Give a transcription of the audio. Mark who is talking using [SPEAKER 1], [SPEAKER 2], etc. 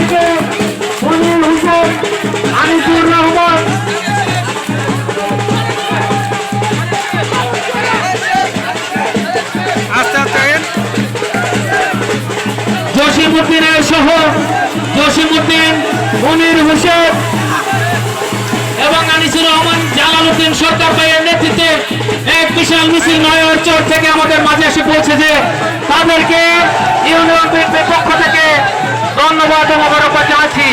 [SPEAKER 1] থেকে এবং আনিসুর রহমান জালালউদ্দিন সরকার নেতৃত্বে এক বিশাল মিছিল নয় চর থেকে আমাদের মাঝে এসে পৌঁছেছে। তাদেরকে ইউনিয়ন পক্ষ mengeluarkan beberapa jasi